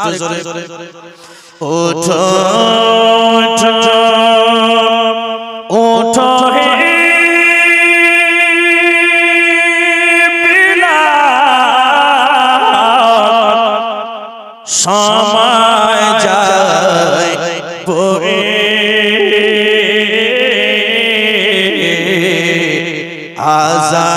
আর একটু জোরে ওঠো ওঠো ওঠো। হে সময় যায় বয়ে। আজাদ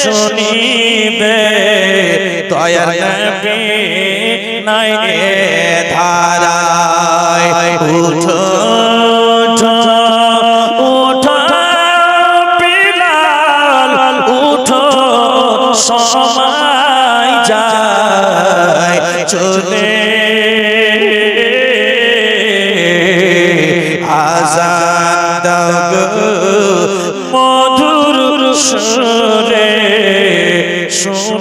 শুনিবে। দয়ার নবী নাই ধারা ধারায়। উঠো চলে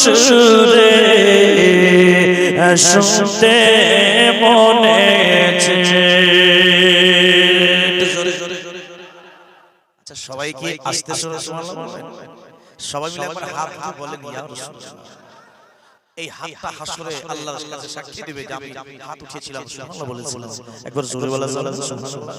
সুরে শুনতে মনে আচ্ছা সবাই কি আস্তে শুনে সবাই মিলে একবার হাত উঠে বলেন ইয়া রাসূলুল্লাহ। এই হাতটা হাসরে আল্লাহর কাছে সাক্ষী দিবে যে আমি হাত উঠিয়েছিলাম সুবহানাল্লাহ বলেছিলাম। একবার জোরে বলা সুবহানাল্লাহ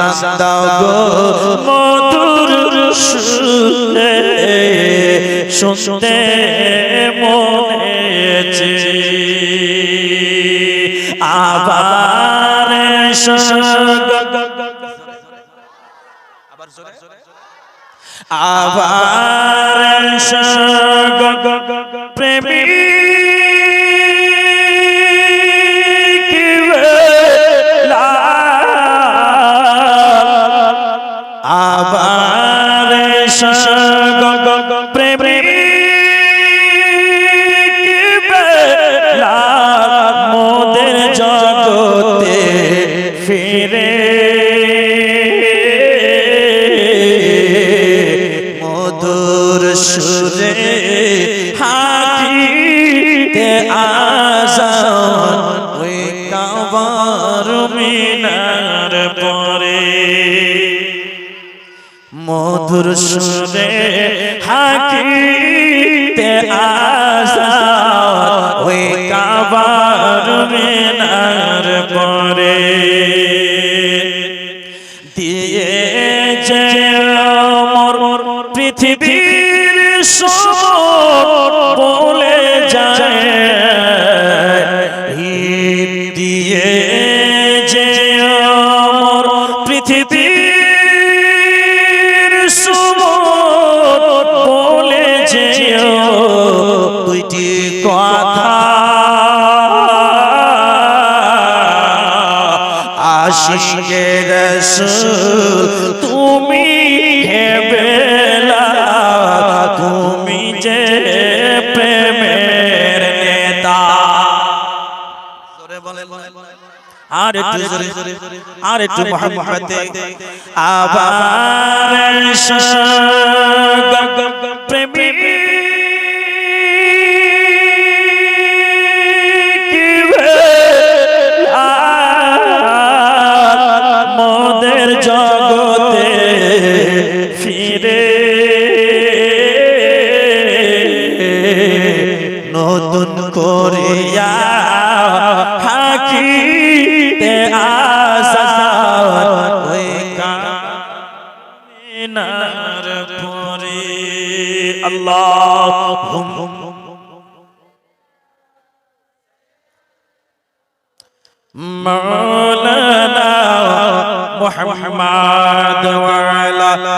আজান গো মধুর শুনে শুনতে মনেছে আবার আবার প্রেমী দুরসুরে হাকিতে আসা ওই কাবার মেনার পরে। দিয়েছে মোর আর একটু জোরে আর একটু মোহাম্মতে আবার প্রেমী মদের জগতে ফিরে নতুন করিয়া وعلى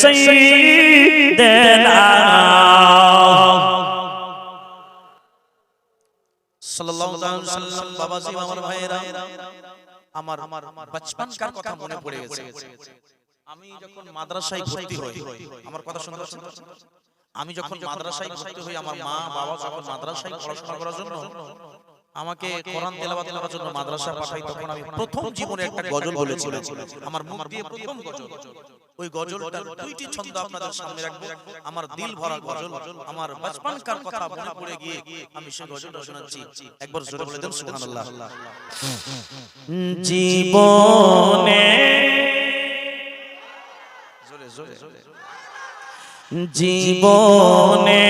سيدنا সাল্লাল্লাহু আলাইহি সাল্লাম বাবাজি আমার ভাইয়েরা আমার আমার বচপন কার কথা মনে পড়ে গেছে আমি যখন মাদ্রাসায় ভর্তি হই আমার কথা শুনতে পাচ্ছেন তো? আমি যখন মাদ্রাসায় ভর্তি হই আমার মা বাবা যখন মাদ্রাসায় পড়াশোনা করার জন্য আমাকে কোরআন তেলাওয়াত করার জন্য মাদ্রাসা পাঠাই তখন আমি প্রথম জীবনে একটা গজল বলেছিলাম আমার মুখ দিয়ে প্রথম গজল ওই গজলটার দুইটি ছন্দ আপনাদের সামনে রাখব। আমার দিল ভরা গজল আমার বচপনকার কথা মনে পড়ে গিয়ে আমি সেই গজলটা শোনাচ্ছি। একবার জোরে বলে দেন সুবহানাল্লাহ। জীবনে জোরে জোরে জীবনে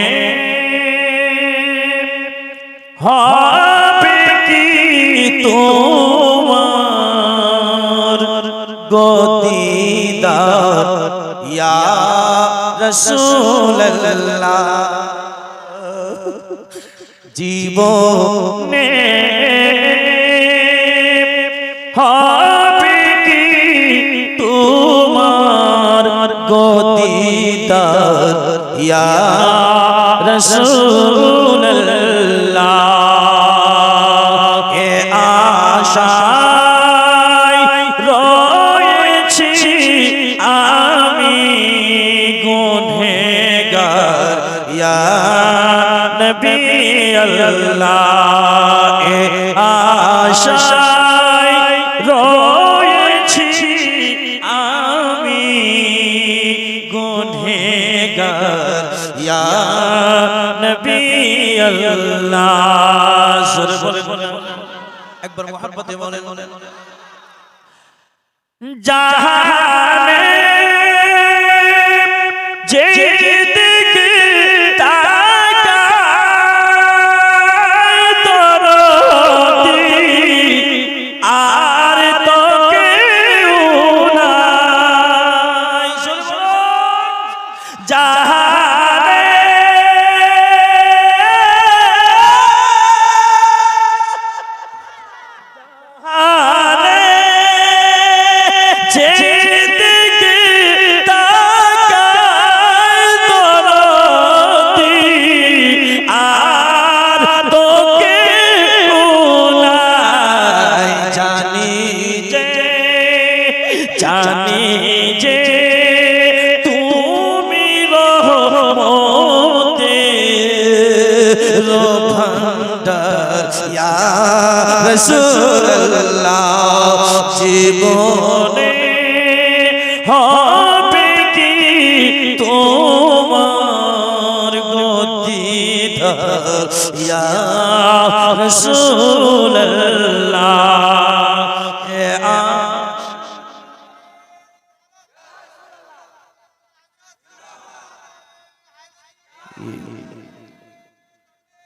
হবে কি তোমার গদিদার ইয়া রাসূলুল্লাহ জীবনে হবে কি তোমার গদিদার ইয়া রাসূলুল্লাহ আল্লাহ আমি। জোরে একবার বলেন। জাহানে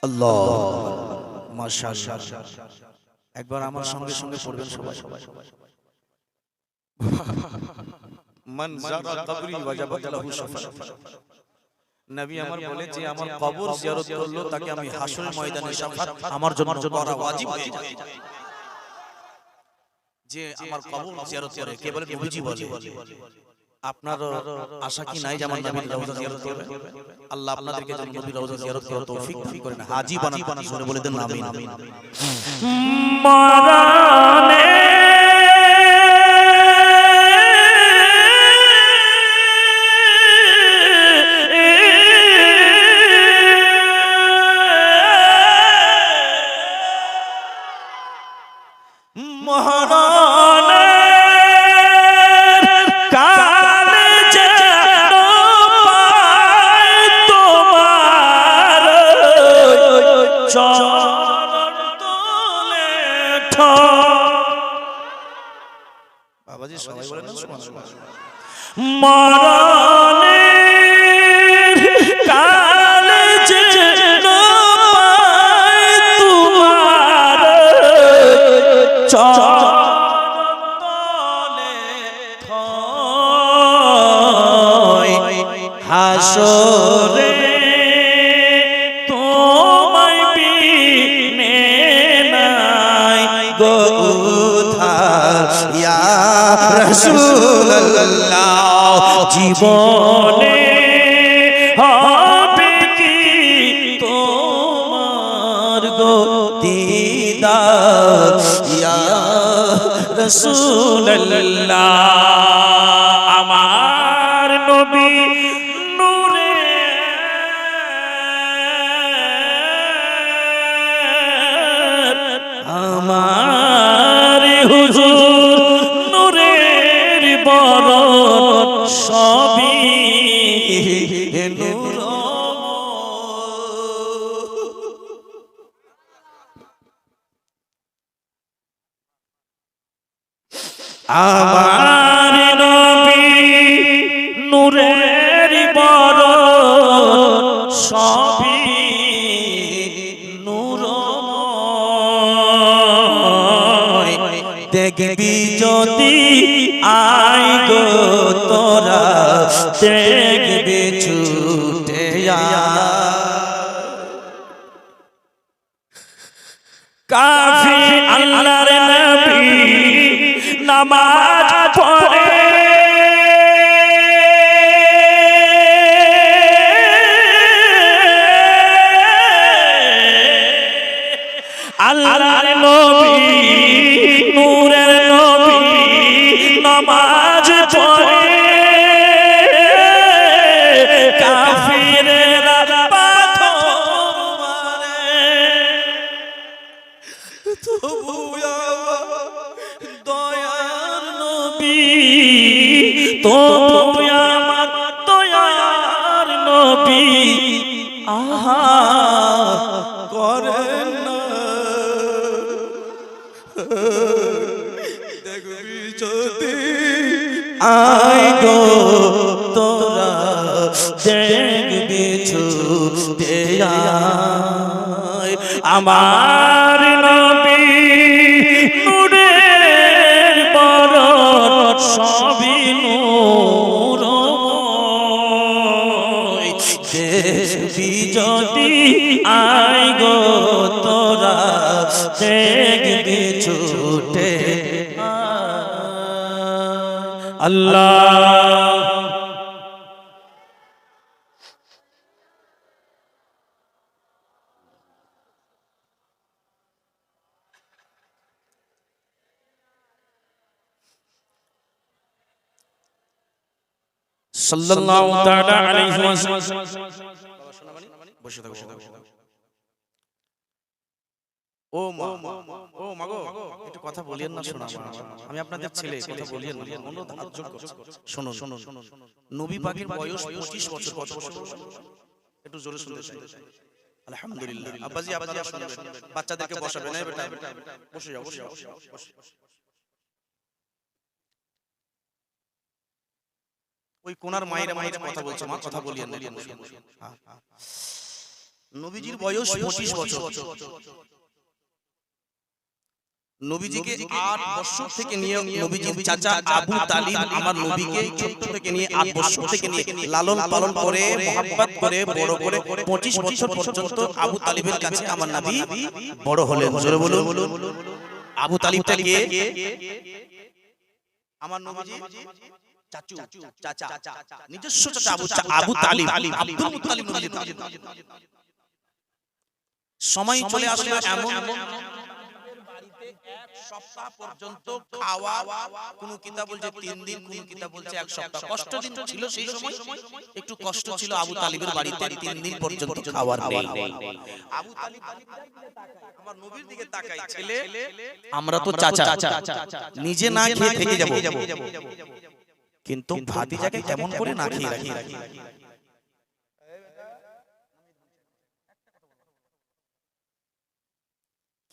আল্লাহ একবার আমার সঙ্গে সঙ্গে পড়বেন সবাই। সবাই শাফাআত নবী আমার বলে যে, আমার তাকে আমি ময়দানে আমার জন্য আপনার আশা কি নাই যে আমার নবীর রওজা জিয়ারত করবে? আল্লাহ আপনাদেরকে যেন নবীর রওজা জিয়ারত করার তৌফিক দান করেন। হাজী বানান বানান জোরে বলে দেন আমিন। মরানে মারা আমার নবী নূরে আমার হুজুর নূরের বরণ সবই আমার নবী নূরের বড় সবই নূরময়। দেখবি যদি আই গো তোরা দেখবি ছুটে আই গো তোরা দেখবি ছুটে দেয়া। আমার আল্লাহ সাল্লাল্লাহু তাআলা আলাইহি ওয়াসাল্লাম। বসে থাকো ও মা ও মা গো কথা বলিয়েন না শোনা আমি আপনাদের ছেলে কথা বলিয়েন না। অনুরোধ করছি। শুনুন শুনুন। নবী পাকের বয়স 25 বছর কত বছর? একটু জোরে শুনতে চাই। আলহামদুলিল্লাহ। আব্বাজি আপনারা শুনবেন। বাচ্চাদেরকে বসাবেন। এই বেটা বসে যাও বসে যাও ওই কোনার মায়ের মায়ের কথা বলছে মা কথা বলিয়েন না। নবীজির বয়স 25 বছর। নবীজিকে আট বছর থেকে নিয়ে নবীজির চাচা আবু তালিব আমার নবীকে ছোট থেকে নিয়ে আট বছর থেকে নিয়ে লালন পালন করে মোহাব্বত করে বড় করে পঁচিশ বছর পর্যন্ত আবু তালিবের কাছে আমার নবী বড় হলেন জোরে বলুন। আবু তালিবটা কে? আমার নবীজি? চাচু চাচা নিজস্ব চাচা Abu Abu Talib Abdul Muttalib নবীজির সময় চলে আসলো এমন এক সপ্তাহ পর্যন্ত খাওয়া কোন কিতাব বলছে তিন দিন কোন কিতাব বলছে এক সপ্তাহ। কষ্ট দিন ছিল সেই সময়? একটু কষ্ট ছিল আবু তালিবের বাড়িতে তিন দিন পর্যন্ত খাওয়ার নেই। আবু তালিব আমার নবীর দিকে তাকাই ছেলে আমরা তো চাচা। নিজে না খেয়ে থেকে যাব। কিন্তু ভাতিজাকে কেমন করে না খেয়ে রাখি?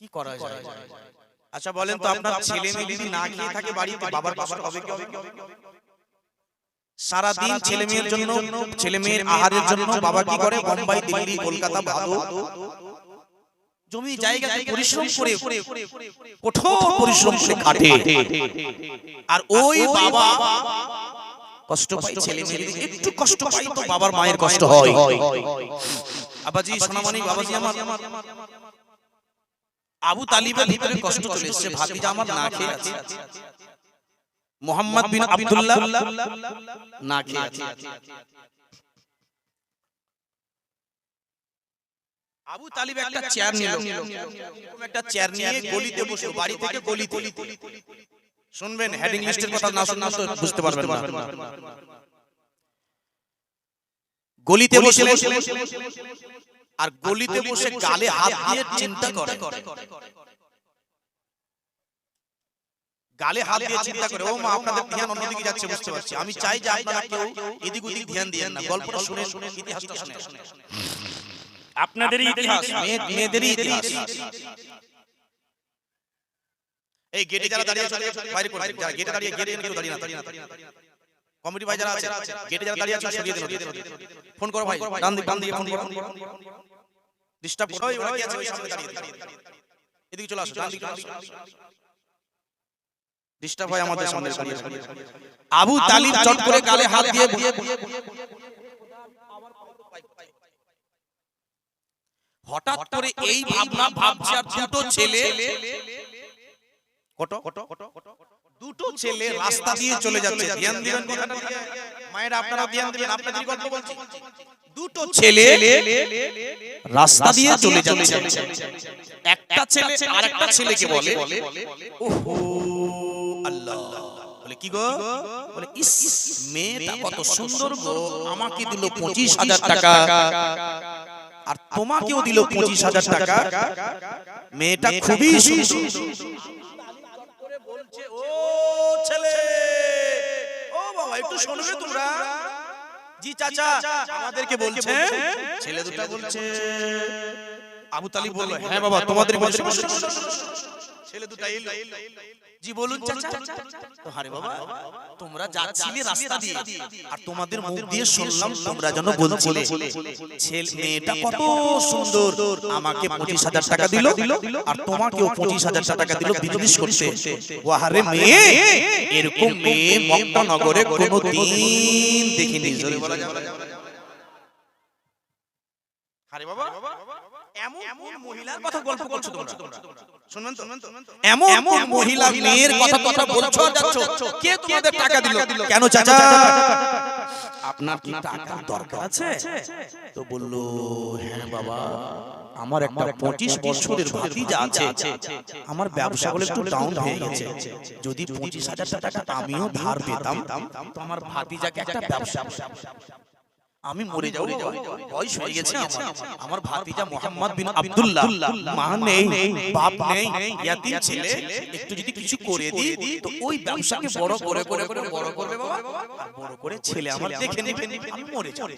কি করা যায়? আচ্ছা বলেন তো আপনার ছেলে মেয়ে যদি না খেয়ে থাকে বাড়িতে বাবার বাবার হবে কি হবে সারা দিন ছেলে মেয়ের জন্য ছেলে মেয়ের আহারের জন্য বাবা কি করে? বোম্বাই দিল্লি কলকাতা ভাদো জমি জায়গা পরিশ্রম করে কঠোর পরিশ্রম করে কাটে। আর ওই বাবা কষ্ট পায় ছেলে মেয়ে একটু কষ্ট পাই তো বাবার মায়ের কষ্ট হয়। আবাজি সোনামণি বাবাজি আমার। আবু তালিবের ভিতরে কষ্ট চলে এসেছে ভাতিজা আমার না খেয়ে আছে। মোহাম্মদ বিন আব্দুল্লাহ না খেয়ে আছে। আবু তালিব একটা চেয়ার নিল। একটা চেয়ার নিয়ে গলিতে বসে বাড়ি থেকে গলি গলি শুনবেন হেডিং লিস্টের কথা না শুনলে তো বুঝতে পারবেন না। গলিতে বসে আর গলিতে বসে গালে হাত দিয়ে চিন্তা করে। গালে হাত দিয়ে চিন্তা করে ও মা আপনাদের ধ্যান অন্যদিকে যাচ্ছে বুঝতে পারছি। আমি চাই যে আপনারা কেউ এদিক ওদিক ধ্যান দিয়েন না গল্পটা শুনে শুনে ইতিহাসটা শুনে আপনাদের ইতিহাস। মেয়ে- মেয়েদেরই ইতিহাস। এই গেটে যারা দাঁড়িয়ে আছে বাইরে করে যারা গেটে দাঁড়িয়ে গেটে কেউ দাঁড়িয়ে না কমিটি ভাই যারা আছে গেটে যারা দাঁড়িয়ে আছে সরিয়ে দিন ফোন করো ভাই ডান দিক ডান দিকে ফোন করো ডিস্টার্ব করো ওরা কি আছে ওই সামনে দাঁড়িয়ে। এদিকে চলে আসো ডান দিকে ডিস্টার্ব হয় আমাদের সামনে দাঁড়িয়ে। আবু তালিব চট করে গালে হাত দিয়ে হঠাৎ করে এই ভাবনা ভাবছে আর দুটো ছেলে কত দুটো ছেলে রাস্তা দিয়ে চলে যাচ্ছে। ধ্যান দিবেন কথাটা। মায়েরা আপনারা ধ্যান দিবেন আপনাদের গল্প বলছি। দুটো ছেলে রাস্তা দিয়ে চলে যাচ্ছে। একটা ছেলে আরেকটা ছেলেকে বলে ওহো আল্লাহ বলে কি গো? বলে ইস মেয়েটা কত সুন্দর গো। আমাকে দিল পঁচিশ হাজার টাকা। আর তোমাকেও দিল পঁচিশ হাজার টাকা। মেয়েটা খুবই সুন্দর। একটু শুনবে তোমরা। জি চাচা আমাদেরকে বলছে। ছেলে দুটা বলছে। আবু তালিব বলল হ্যাঁ বাবা তোমাদের বলছে। ছেলে দুটো এলো। জি বলুন চাচা। তো হারে বাবা তোমরা যাচ্ছিলে রাস্তা দিয়ে। আর তোমাদের মুখ দিয়ে শুনলাম তোমরা যেন বলছিলে ছেলে মেয়েটা কত সুন্দর। আমাকে পঁচিশ হাজার টাকা দিল। আর তোমাকেও পঁচিশ হাজার টাকা দিল বিজনেস করতে ওয়াহারে মেয়ে। এরকম মেয়ে মক্কা নগরে কোনো দিন দেখিনি। জোরে বলা যাবে আরে বাবা। এমন এমন মহিলার কথা গল্প করছ তোমরা? শুনবেন তো? এমন এমন মহিলা মেয়ের কথা কথা বলছো যাচ্ছ কে তোমাদের টাকা দিল? কেন চাচা? আপনার কি টাকার দরকার? আছে? তো বলল হ্যাঁ বাবা আমার একটা পঁচিশ বছরের ভাতিজা আছে। আমার ব্যবসা বলে একটু ডাউন হয়ে গেছে। যদি পঁচিশ হাজার টাকা আমিও ধার পেতাম তো আমার ভাতিজাকে একটা ব্যবসা। আমি মরে যাব বয়স হয়ে গেছে আমার। আমার। ভাতিজা মোহাম্মদ বিন আব্দুল্লাহ। মা নেই বাপ নেই। ইয়াতিম ছেলে। একটু যদি কিছু করে দিই তো ওই ব্যবসাকে বড় করে করে করে বড় করবে বাবা আর বড় করে ছেলে আমার দেখে নেবে আমি মরে যাব।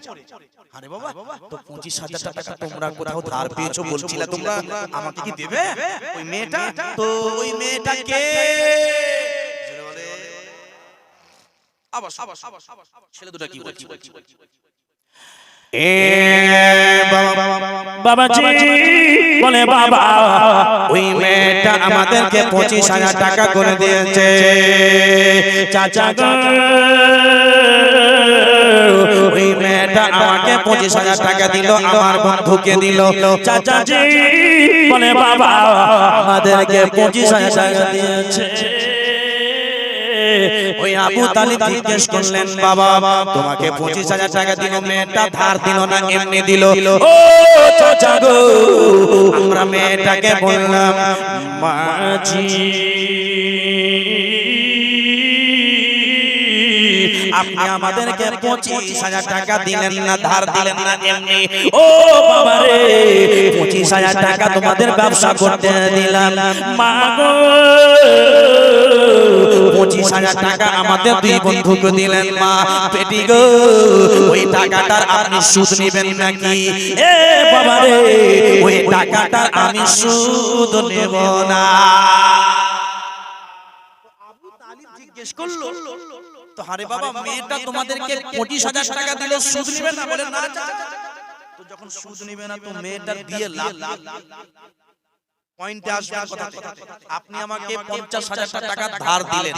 আরে বাবা তো পঁচিশ হাজার টাকা তোমরা কোথাও ধার পেয়েছ বলছিলে তোমরা? আমাকে কি দেবে? ওই মেয়েটা? তো ওই মেয়েটাকে আবার ছেলে দুটা কি? বলছি এ বাবাজি বলে বাবা। ওই মেয়েটা আমাদেরকে পঁচিশ হাজার টাকা করে দিয়েছে। চাচা ওই মেয়েটা আমাকে পঁচিশ হাজার টাকা দিল আমার বন্ধুকে দিল। চাচাজি বলে বাবা। আমাদেরকে পঁচিশ হাজার টাকা দিয়েছে। ওই আবু তালিব জিজ্ঞেস করলেন বাবা তোমাকে পঁচিশ হাজার টাকা দিল মেয়েটা ধার দিল না এমনি দিল। ও চাচা গো আমরা মেয়েটাকে বললাম মাঝি আপনি আমাদেরকে পঁচিশ হাজার টাকা দিলেন না, ধার দিলেন না এমনি। ও বাবা রে পঁচিশ হাজার টাকা তোমাদের ব্যবসা করতে দিলাম। মা গো, পঁচিশ হাজার টাকা আমাদের দুই বন্ধুকে দিলেন মা। পেটি গো, ওই টাকাটার আপনি সুদ নেবেন নাকি? এ বাবা রে ওই টাকাটার আমি সুদ নেব না। জিজ্ঞেস করল তো হারে বাবা মেয়েটা তোমাদেরকে পঁচিশ হাজার টাকা দিলে সুদ নিবে না বলে না তো যখন সুদ নিবে না তো মেয়েটা দিয়ে লাভ পয়েন্টে আসবে কথা। আপনি আমাকে পঞ্চাশ হাজার টাকা ধার দিলেন।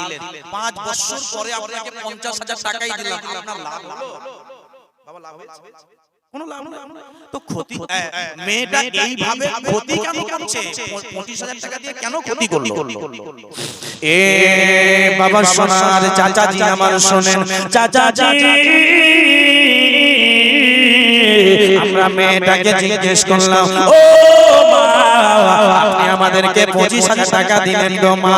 পাঁচ বছর পরে আপনাকে পঞ্চাশ হাজার টাকাই দিলাম। আপনার লাভ হলো বাবা লাভ হয়েছে। কোনো লাভ না তো ক্ষতি মেয়েটা এইভাবে ক্ষতি কেন করছে? পঁচিশ হাজার টাকা দিয়ে কেন ক্ষতি করল? এ বাবা সোনার চাচাজি আমার শোনেন। চাচাজি। আমরা মেয়েটাকে জিজ্ঞেস করলাম ও মা আপনি আমাদেরকে পঁচিশ হাজার টাকা দিলেন গো মা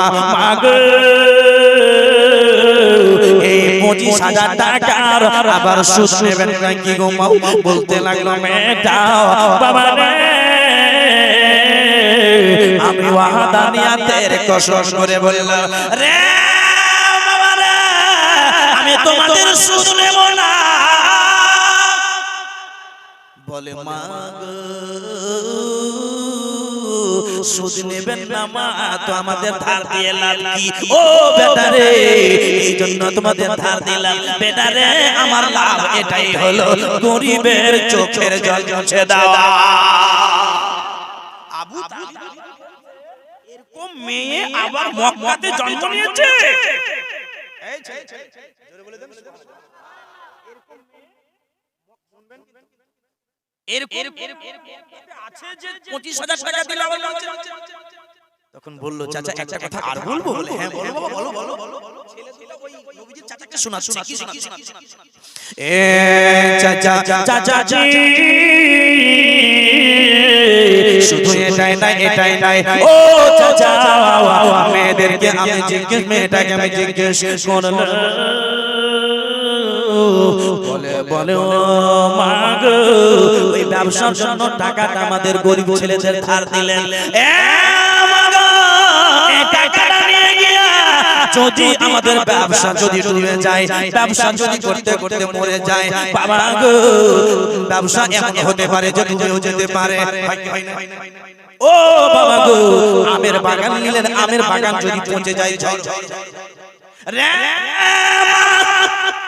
পঁচিশ হাজার টাকার। আবার সুদ গো মা, বলতে লাগল মেয়েটা? বাবা আমি ওয়াহাদানিয়াতের কসম করে বললাম, রে আমি তোমাদের সুদ নেব না। বলে, মা সুদ নেবেন না মা তো আমাদের ধার দিয়ে লাভ কি? ও বেটা রে এই জন্য তোমাদের ধার দিলাম বেটা রে আমার লাভ এটাই হলো গরিবের চোখের জল মুছে দেওয়া। আবু এরকম মেয়ে আবার মক্কাতে জন্ম নিয়েছে। পঁচিশ হাজার টাকা দিলে আবার বলছে তখন বলল চাচা একটা কথা আর বলব? বলে হ্যাঁ বলো বাবা বলো বলো বলো। শোনা শোনা এ চাচা চাচাজি শুধু এটাই নাই এটাই নাই। ও চাচা মেয়েদেরকে আমি জিজ্ঞেস মেয়েটাকে আমি জিজ্ঞেস করলাম। বলে বলে ও মা ওই ব্যবসার জন্য টাকাটা আমাদের গরিব ছেলেদের ধার দিলেন। এ মা টাকাটা নিয়ে গিয়া যদি আমাদের ব্যবসা যদি ডুবে যায় ব্যবসা যদি করতে করতে মরে যায় বাবা গো ব্যবসা এমন হতে পারে যে ডুবেও যেতে পারে। ও বাবা গো আমের বাগান নিলেন আমের বাগান যদি পচে যায় রে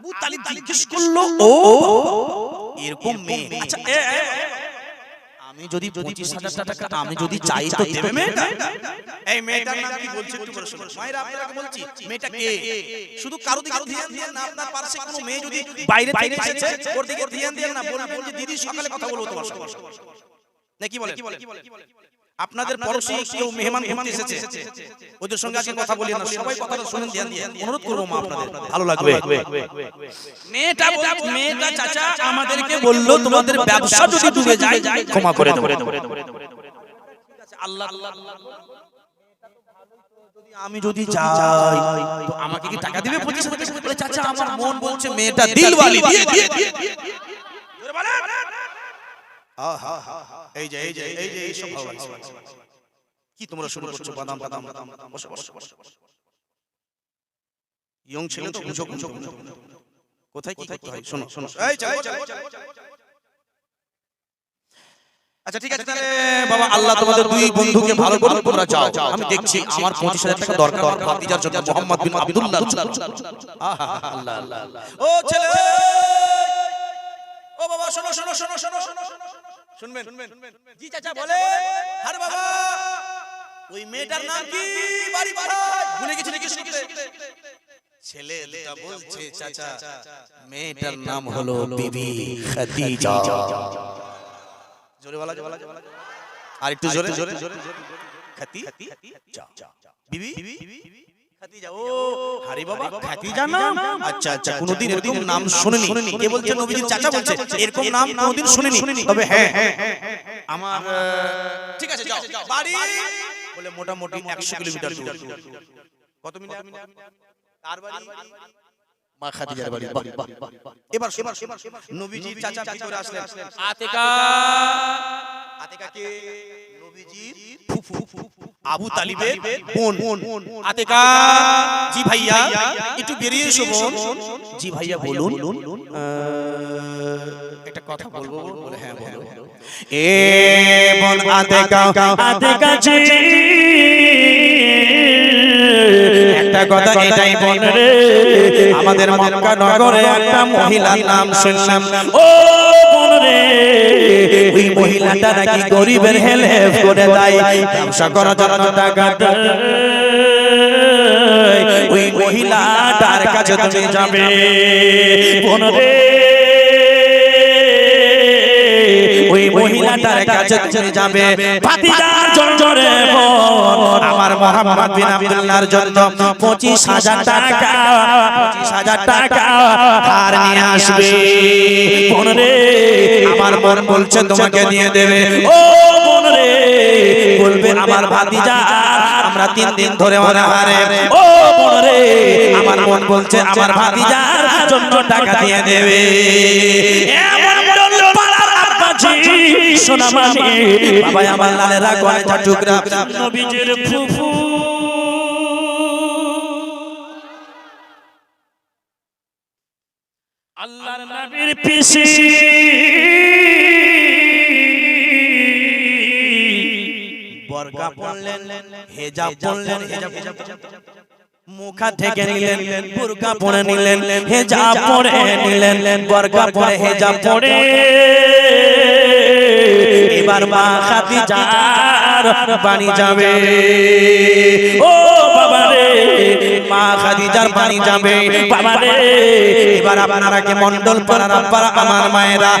আবু তালিব জিজ্ঞেস করল ও এরকম মেয়ে। আচ্ছা আমি যদি পঁচিশ হাজার টাকা আমি যদি চাই তো দেবে মেয়েটা। এই মেয়েটার নাম কি বলছে একটু করে শুনুন মায়েরা আপনাকে বলছি মেয়েটা কে? শুধু কারও দিকে ধ্যান দিয়ে না আপনার পাশে কোনো মেয়ে যদি বাইরে থেকে এসেছে ওর দিকে ধ্যান দিয়ে না বলবেন যে দিদি সকালে কথা বলব তোমার সঙ্গে না কি বলে আপনাদের পড়োশি কেউ মেহমান ঘুরতে এসেছে। ওদের সঙ্গে আজকে কথা বলি না। সবাই কথাটা শুনেন ধ্যান দিয়ে। অনুরোধ করব মা আপনাদের। ভালো লাগবে? মেয়েটা মেয়েটা চাচা আমাদেরকে বলল তোমাদের ব্যবসা যদি ডুবে যায় ক্ষমা করে দেবো। আল্লাহ আমি যদি চাই তো আমাকে কি টাকা দিবে পঁচিশ চাচা আমার মন বলছে মেয়েটা দিলওয়ালি দিয়ে দিয়ে দিয়ে বলেন। আহা, এই যে এই যে এই যে এই সব ভালো কি তোমরা শুরু করছ? বাদাম বাদাম বাদাম বসো বসো বসো ইয়ং ছেলে তো বুঝো বুঝো বুঝো। কোথায় কি করতে হয়? শোনো শোনো এই আচ্ছা ঠিক আছে তাহলে বাবা আল্লাহ তোমাদের দুই বন্ধুকে ভালো তোমরা যাও। আমি দেখছি আমার পঁচিশ হাজার টাকা দরকার। ভাতিজার জন্য মোহাম্মদ বিন আব্দুল্লাহ। আহা, আল্লাহ আল্লাহ আল্লাহ। ও ছেলে! ও বাবা শোনো শোনো শোনো শোনো শোনো। শুনবেন জি চাচা বলে আরে বাবা। ওই মেয়েটার নাম কি? বাড়ি বাড়ি ভুলে গেছি নাকি শুনতে ছেলে এটা বলছে চাচা মেয়েটার নাম হলো বিবি খাদিজা। জোরে বলা জোরে আর একটু জোরে জোরে খাদিজা বাবা? আচ্ছা আচ্ছা কোনদিন এরকম নাম শুনিনি। কে বলছে নবীজির চাচা বলছে? এরকম নাম কোনদিন শুনিনি। তবে হ্যাঁ আমার আহ, ঠিক আছে যাও। বাড়ি! বলে মোটামুটি 100 কিলোমিটার দূর। কত মিনিট? তার বাড়ি? মা খাদিজার। এবার চাচা কি আসলেন। আতিকা! আতেকা কে? নবীজির ফুফু আবু তালিবের বোন আতেকা জি ভাইয়া একটু বেরিয়ে এসো বোন জি ভাইয়া বলুন একটা কথা বলব বলে হ্যাঁ বলো এ বোন আতেকা আতেকা জি একটা কথা এটাই বলে রে আমাদের মক্কা নগরে একটা মহিলার নাম শুনলাম। ও ওই মহিলাটা নাকি গরিবের হেল্প করে দেয়। ব্যবসা করার জন্য টাকা। ওই মহিলাটার কাছে তুমি যাবে। বোন রে মহিলাটার কাছে তুমি যাবে। ভাতিজার আমার মোহাম্মদ বিন আব্দুল্লাহর জন্য পঁচিশ হাজার টাকা। পঁচিশ হাজার টাকা ধার নিয়ে আসবে। বোন রে আমার মন বলছে তোমাকে দিয়ে দেবে। ও বোন রে বলবে আমার ভাতিজা আমরা তিন দিন ধরে অনাহারে। ও বোন রে আমার মন বলছে আমার ভাতিজার জন্য টাকা দিয়ে দেবে। এমন সোনা মামি বাবা আমার লালেরা কলেজা টুকরা নবীজির ফুফু। আল্লাহর নবীর পিসি। বর্গা পড়লেন হেজাব পড়লেন হেজাব মুখা থেকে নিলেন বুরকা পরে নিলেন হেজাব পরে নিলেন বর্গা পরে হেজাব পরে এবার মা খাদিজার বাণী যাবে। ও বাবা রে মা খাদিজার বাণী যাবে। বাবা রে এবার আপনারা কে মন্ডল পাড়ার আমার মায়েরা।